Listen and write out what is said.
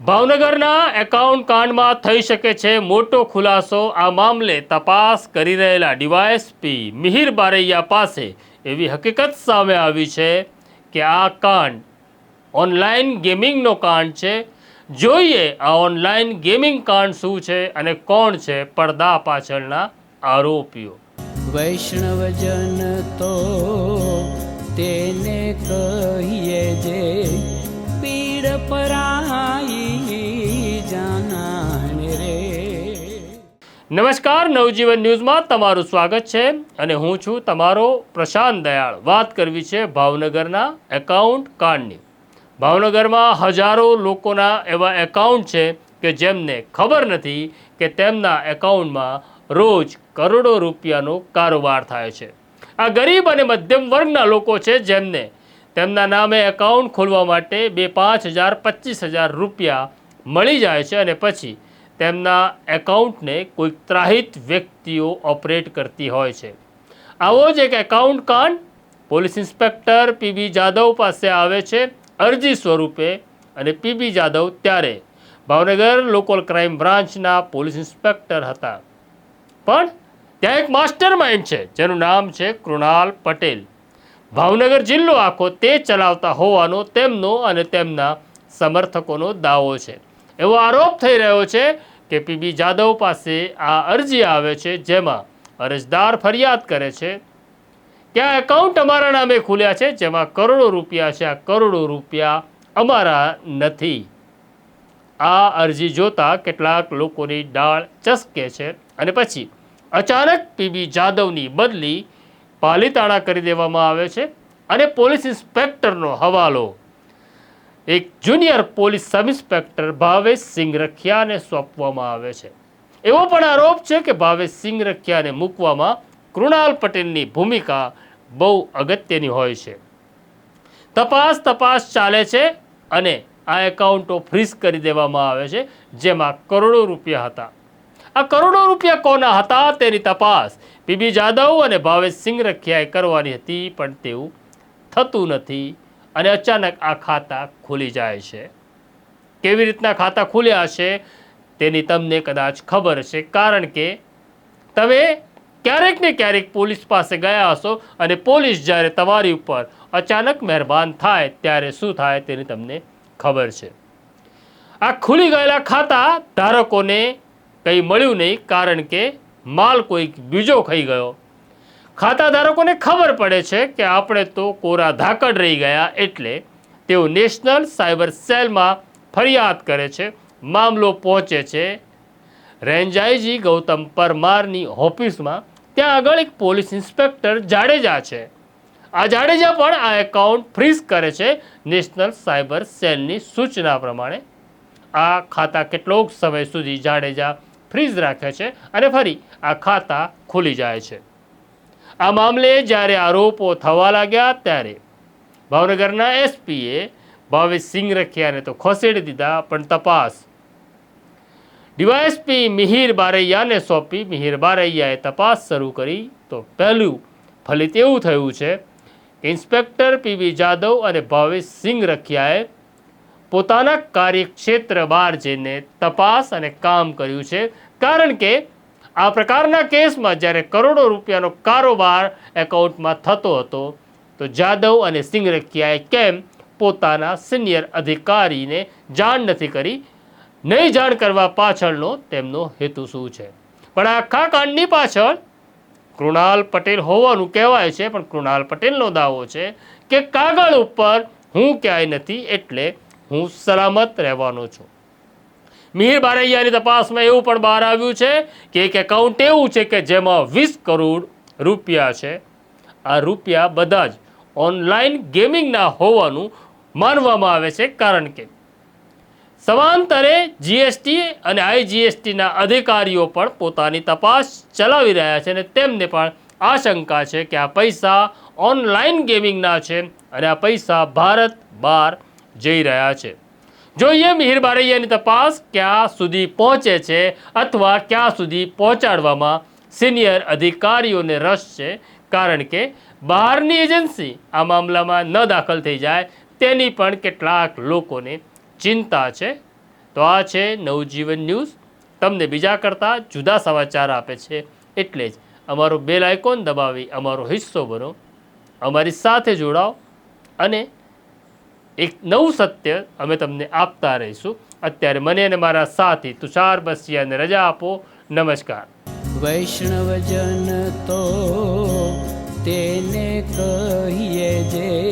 ભાવનગરના એકાઉન્ટ કાંડમાં થઈ શકે છે મોટો ખુલાસો. આ મામલે તપાસ કરી રહેલા ડીવાયએસપી મિહિર બારૈયા પાસે એવી હકીકત સામે આવી છે કે આ કાંડ ઓનલાઈન ગેમિંગનો કાંડ છે. જોઈએ આ ઓનલાઈન ગેમિંગ કાંડ શું છે અને કોણ છે પડદા પાછળના આરોપીઓ. વૈષ્ણવજન તો તેને કહીએ જે નમસ્કાર, નવજીવન ન્યૂઝમાં તમારું સ્વાગત છે અને હું છું તમારો પ્રશાંત દયાળ. વાત કરવી છે ભાવનગરના એકાઉન્ટ કાંડની ભાવનગરમાં હજારો લોકોના એવા એકાઉન્ટ છે કે જેમને ખબર નથી કે તેમના એકાઉન્ટમાં રોજ કરોડો રૂપિયાનો કારોબાર થાય છે. આ ગરીબ અને મધ્યમ વર્ગના લોકો છે જેમને તેમના નામે એકાઉન્ટ ખોલવા માટે બે પાંચ હજાર, પચીસ હજાર રૂપિયા મળી જાય છે અને પછી તેમના એકાઉન્ટને કોઈક ત્રાહિત વ્યક્તિઓ ઓપરેટ કરતી હોય છે. આવો જ એક એકાઉન્ટ કાંડ પોલીસ ઇન્સ્પેક્ટર પીબી જાદવ પાસે આવે છે અરજી સ્વરૂપે અને પીબી જાદવ ત્યારે ભાવનગર લોકલ ક્રાઇમ બ્રાન્ચના પોલીસ ઇન્સ્પેક્ટર હતા. પણ ત્યાં એક માસ્ટર માઇન્ડ છે જેનું નામ છે કૃણાલ પટેલ. ભાવનગર જિલ્લો આખો તે ચલાવતા હોવાનો તેમનો અને તેમના સમર્થકોનો દાવો છે. એવો આરોપ થઈ રહ્યો છે કે પીબી જાદવ પાસે આ અરજી આવે છે જેમાં અરજદાર ફરિયાદ કરે છે કે આ એકાઉન્ટ અમારા નામે ખુલ્યા છે, જેમાં કરોડો રૂપિયા છે, આ કરોડો રૂપિયા અમારા નથી. આ અરજી જોતા કેટલાક લોકોની ડાળ ચસકે છે અને પછી અચાનક પીબી જાદવની બદલી પાલીતાણા કરી દેવામાં આવે છે અને પોલીસ ઇન્સ્પેક્ટરનો હવાલો. એક junior police sub inspector Bhavesh Singh રખિયાને સોંપવામાં આવે છે. એવો પણ આરોપ છે કે ભાવેશ સિંગ રખિયાને મૂકવામાં કૃણાલ પટેલની ભૂમિકા બહુ અગત્યની હોય છે. તપાસ તપાસ ચાલે છે અને આ એકાઉન્ટો ફ્રીઝ કરી દેવામાં આવે છે, જેમાં કરોડો રૂપિયા હતા. આ કરોડો રૂપિયા કોના હતા તેની તપાસ. પીબી જાદવ અને ભાવેશ સિંહ રખિયાએ કરવાની હતી, પણ તેવું થતું નથી અને અચાનક આ ખાતા ખુલી જાય છે. કેવી રીતના ખાતા ખુલ્યા હશે તેની તમને કદાચ ખબર છે કારણ કે તમે ક્યારેક ને ક્યારેક પોલીસ પાસે ગયા હશો અને પોલીસ જ્યારે તમારી ઉપર અચાનક મહેરબાન થાય, ત્યારે શું થાય તેની તમને ખબર છે. આ ખુલી ગયેલા ખાતા ધારકોને કંઈ મળ્યું નહીં કારણ કે માલ કોઈક બીજો ખાઈ ગયો. ખાતા ધારકોને ખબર પડે છે કે આપણે તો કોરા ધાકડ રહી ગયા એટલે તેઓ નેશનલ સાયબર સેલમાં ફરિયાદ કરે છે, મામલો પહોંચે છે. રેન્જાઈજી ગૌતમ પરમારની ઓફિસમાં ત્યાં આગળ એક પોલીસ ઇન્સ્પેક્ટર જાડેજા છે. આ જાડેજા પણ આ એકાઉન્ટ ફ્રીઝ કરે છે નેશનલ સાયબર સેલની સૂચના પ્રમાણે. આ ખાતા કેટલોક સમય સુધી જાડેજા ફ્રીઝ રાખે છે અને ફરી આ ખાતા ખુલી જાય છે. આ મામલે જ્યારે આરોપો થવા લાગ્યા ત્યારે ભાવનગરના એસપીએ ભાવેશ સિંહ રખિયાને તો ખસેડી દીધા પણ તપાસ. ડીવાયએસપી મિહિર બારૈયાને સોંપી મિહિર બારૈયાએ તપાસ શરૂ કરી તો પહેલું ફલિત એવું થયું છે કે ઇન્સ્પેક્ટર પીવી જાદવ અને ભાવેશ સિંહ રખિયાએ પોતાના કાર્યક્ષેત્ર બહાર જઈને તપાસ અને કામ કર્યું છે કારણ કે આ પ્રકારના કેસમાં જ્યારે કરોડો રૂપિયાનો કારોબાર એકાઉન્ટમાં થતો હતો, તો જાદવ અને સિંગરખિયાએ કેમ પોતાના સિનિયર અધિકારીને જાણ નથી કરી? નહીં જાણ કરવા પાછળનો તેમનો હેતુ શું છે? પણ આખા કાંડની પાછળ કૃણાલ પટેલ હોવાનું કહેવાય છે, પણ કૃણાલ પટેલનો દાવો છે કે કાગળ ઉપર હું ક્યાંય નથી એટલે હું સલામત રહેવાનો છું. મિહિર બારૈયાની તપાસમાં એવું પણ બહાર આવ્યું છે કે એક એકાઉન્ટ એવું છે કે જેમાં વીસ કરોડ રૂપિયા છે. આ રૂપિયા બધા જ ઓનલાઈન ગેમિંગના હોવાનું માનવામાં આવે છે કારણ કે સમાંતરે જીએસટી અને આઈજીએસટીના અધિકારીઓ પણ પોતાની તપાસ ચલાવી રહ્યા છે અને તેમને પણ આશંકા છે કે આ પૈસા ઓનલાઈન ગેમિંગના છે અને આ પૈસા ભારત બહાર જઈ રહ્યા છે. જોઈએ મિહિર બારૈયાની તપાસ ક્યાં સુધી પહોંચે છે અથવા ક્યાં સુધી પહોંચાડવામાં સિનિયર અધિકારીઓને રસ છે? કારણ કે બહારની એજન્સી આ મામલામાં ન દાખલ થઈ જાય તેની પણ કેટલાક લોકોને ચિંતા છે. તો આ છે નવજીવન ન્યૂઝ. તમને બીજા કરતાં જુદા સમાચાર આપે છે. એટલે જ અમારો બેલ આઇકોન દબાવી અમારો હિસ્સો બનો. અમારી સાથે જોડાઓ અને એક નવું સત્ય અમે તમને આપતા રહીશું. અત્યારે મને અને મારા સાથી તુષાર બસિયાને રજા આપો. નમસ્કાર. વૈષ્ણવજન તો તેને કહીએ જે